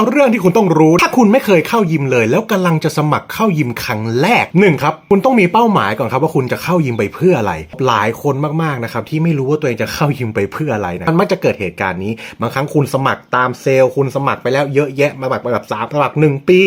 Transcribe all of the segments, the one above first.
9 เรื่องที่คุณต้องรู้ ถ้าคุณไม่เคยเข้ายิมเลย แล้วกำลังจะสมัครเข้ายิมครั้งแรกหนึ่งครับคุณต้องมีเป้าหมายก่อนครับว่าคุณจะเข้ายิมไปเพื่ออะไร หลายคนมากๆนะครับที่ไม่รู้ว่าตัวเองจะเข้ายิมไปเพื่ออะไรนะมันมักจะเกิดเหตุการณ์นี้ บางครั้งคุณสมัครตามเซลล์คุณสมัครไปแล้วเยอะแยะมาแบบแบบสามสมัครหนึ่งปี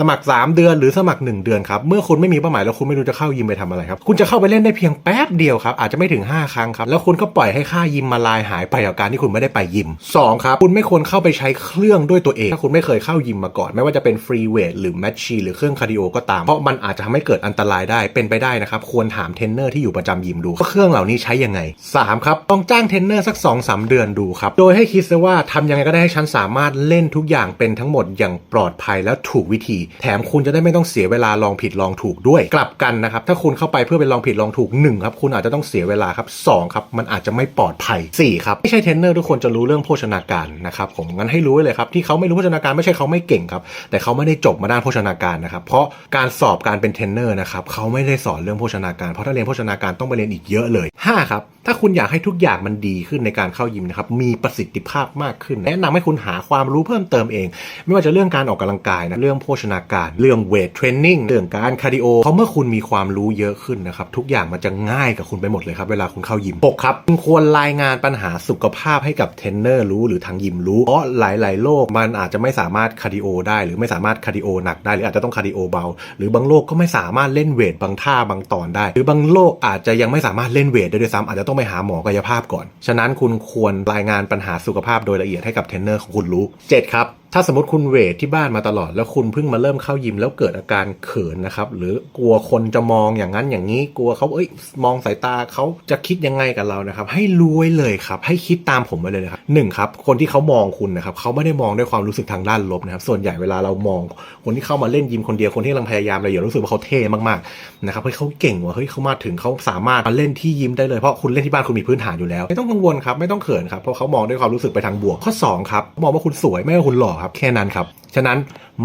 สมัคร 3 เดือนหรือสมัคร 1 เดือนครับเมื่อคุณไม่มีเป้าหมายแล้วคุณไม่รู้จะเข้ายิมไปทำอะไรครับคุณจะเข้าไปเล่นได้เพียงแป๊บเดียวครับอาจจะไม่ถึง 5 ครั้งครับแล้วคุณก็ปล่อยให้ค่ายิมมาลายหายไปกับการที่คุณไม่ได้ไปยิม2ครับคุณไม่ควรเข้าไปใช้เครื่องด้วยตัวเองถ้าคุณไม่เคยเข้ายิมมาก่อน ไม่ว่าจะเป็นฟรีเวทหรือแมชชีหรือเครื่องคาร์ดิโอก็ตาม เพราะมันอาจจะทำให้เกิดอันตรายได้เป็นไปได้นะครับ ควรถามเทรนเนอร์ที่อยู่ประจำยิมดูว่าเครื่องเหล่านี้ใช้ยังไง 3 ครับ ต้องจ้างเทรนเนอร์สัก 2-3 เดือนดูครับ โดยให้คิดซะว่าทำยังไงก็ได้ให้ฉันสามารถเล่นทุกอย่างเป็นทั้งหมดอย่างปลอดภัยและถูกวิธี แถมคุณจะได้ไม่ต้องเสียเวลาลองผิดลองถูกด้วย กลับกันนะครับถ้าคุณเข้าไปเพื่อเป็นลองผิดลองถูก1ครับคุณอาจจะต้องเสียเวลาครับ2ครับมันอาจจะไม่ปลอดภัย4ครับไม่ใช่เทรนเนอร์ทุกคนจะรู้เรื่องโภชนาการนะครับผมงั้นให้รู้ไว้เลยครับที่เขาไม่รู้โภชนาการการไม่ใช่เขาไม่เก่งครับ แต่เขาไม่ได้จบมาด้านโภชนาการนะครับ เพราะการสอบการเป็นเทรนเนอร์นะครับเขาไม่ได้สอนเรื่องโภชนาการ เพราะถ้าเรียนโภชนาการต้องไปเรียนอีกเยอะเลย5ครับ ถ้าคุณอยากให้ทุกอย่างมันดีขึ้นในการเข้ายิมนะครับมีประสิทธิภาพมากขึ้น แนะนำให้คุณหาความรู้เพิ่มเติมเอง ไม่ว่าจะเรื่องการออกกำลังกายนะเรื่องโภชนาการ เรื่องเวทเทรนนิ่งเรื่องการคาร์ดิโอเพราะเมื่อคุณมีความรู้เยอะขึ้นนะครับทุกอย่างมันจะง่ายกับคุณไปหมดเลยครับเวลาคุณเข้ายิม6ครับคุณควรรายงานปัญหาสุขภาพให้กับเทรนเนอร์รู้หรือทางยิมรู้เพราะหลาย ๆ โรคมันอาจจะไม่สามารถคาร์ดิโอได้หรือไม่สามารถคาร์ดิโอหนักได้หรืออาจจะต้องคาร์ดิโอเบา หรือบางโรคก็ไม่สามารถเล่นเวทบางท่าบางตอนได้ หรือบางโรคอาจจะยังไม่สามารถเล่นเวทได้ด้วยซ้ำอาจจะต้องไปหาหมอกายภาพก่อน ฉะนั้นคุณควรรายงานปัญหาสุขภาพโดยละเอียดให้กับเทรนเนอร์ของคุณรู้ 7 ครับถ้าสมมติคุณเวทที่บ้านมาตลอด แล้วคุณเพิ่งมาเริ่มเข้ายิมแล้วเกิดอาการเขินนะครับ หรือกลัวคนจะมองอย่างนั้นอย่างนี้ กลัวเขาเอ้ยมองสายตาเขาจะคิดยังไงกับเรานะครับ ให้รู้ไว้เลยครับ ให้คิดตามผมไปเลยนะครับหนึ่งครับ คนที่เขามองคุณนะครับเขาไม่ได้มองด้วยความรู้สึกทางด้านลบนะครับ ส่วนใหญ่เวลาเรามอง คนที่เข้ามาเล่นยิมคนเดียวคนที่กำลังพยายามเราอย่ารู้สึกว่าเขาเท่มากๆนะครับเฮ้ยเขาเก่งว่ะเฮ้ยเขามาถึงเขาสามารถมาเล่นที่ยิมได้เลยเพราะคุณเล่นที่บ้านคุณมีพื้นฐานอยู่แล้ว ไม่ต้องกังวลครับไม่ต้องเขินครับเพราะเขามองด้วยความรู้สึกไปทางบวกข้อสองครับมองว่าคุณสวยไม่ว่าคุณหล่อครับแค่นั้นครับฉะนั้น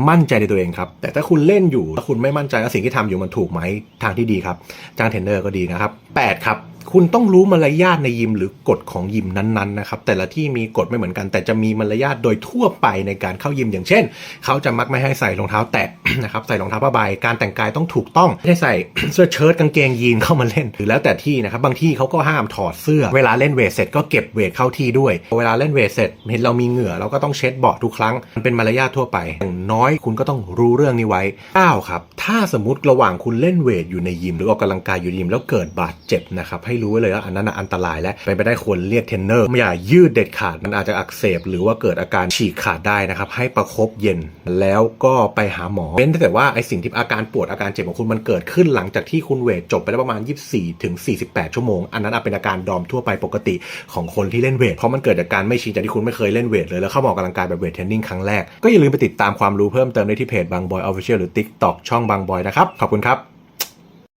มั่นใจในตัวเองครับ แต่ถ้าคุณเล่นอยู่แล้วคุณไม่มั่นใจว่าสิ่งที่ทำอยู่มันถูกไหมทางที่ดีครับจ้างเทรนเนอร์ก็ดีนะครับ8ครับ คุณต้องรู้มารยาทในยิมหรือกฎของยิมนั้นๆนะครับ แต่ละที่มีกฎไม่เหมือนกัน แต่จะมีมารยาทโดยทั่วไปในการเข้ายิมอย่างเช่น เขาจะมักไม่ให้ใส่รองเท้าแตะนะครับใส่รองเท้าผ้าใบการแต่งกายต้องถูกต้องไม่ให้ใส่เสื้อเชิ้ตกางเกงยีนเข้ามาเล่น หรือแล้วแต่ที่นะครับบางที่เขาก็ห้ามถอดเสื้อ เวลาเล่นเวทเสร็จก็เก็บเวทเข้าที่ด้วย เวลาเล่นเวทเสร็จเห็นเรามีเหงื่อเราก็ต้องเช็ดเบาะทุกครั้งมันเป็นมารยาททั่วไปอย่างน้อยคุณก็ต้องรู้เรื่องนี้ไว้9ครับถ้าสมมติระหว่างคุณเล่นเวทอยู่ในยิม หรือออกกำลังกายอยู่ในยิมแล้วเกิดบาดเจ็บนะครับให้รู้ไว้เลยว่าอันนั้นอันตรายและเป็นไปได้ควรเรียกเทรนเนอร์ไม่อย่ายืดเด็ดขาดมันอาจจะอักเสบ หรือว่าเกิดอาการฉีกขาดได้นะครับ ให้ประคบเย็นแล้วก็ไปหาหมอเว้นแต่ว่าไอสิ่งที่อาการปวดอาการเจ็บของคุณมันเกิดขึ้นหลังจากที่คุณเวทจบไปแล้วประมาณ 24ถึง48 ชั่วโมง อันนั้นอาจเป็นอาการดอมทั่วไปปกติของคนที่เล่นเวทเพราะมันเกิดจากการไม่ชินจากที่คุณไม่เคยเล่นเวทเลยแล้วเข้ามออกกำลังกายแบบเวทเทรนนิ่งครั้งแรกก็อย่าลืมไปติดตามความรู้เพิ่มเติมได้ที่เพจบางบอยออฟฟิเชียลหรือ TikTok ช่องบางบอยนะครับขอบคุณครับ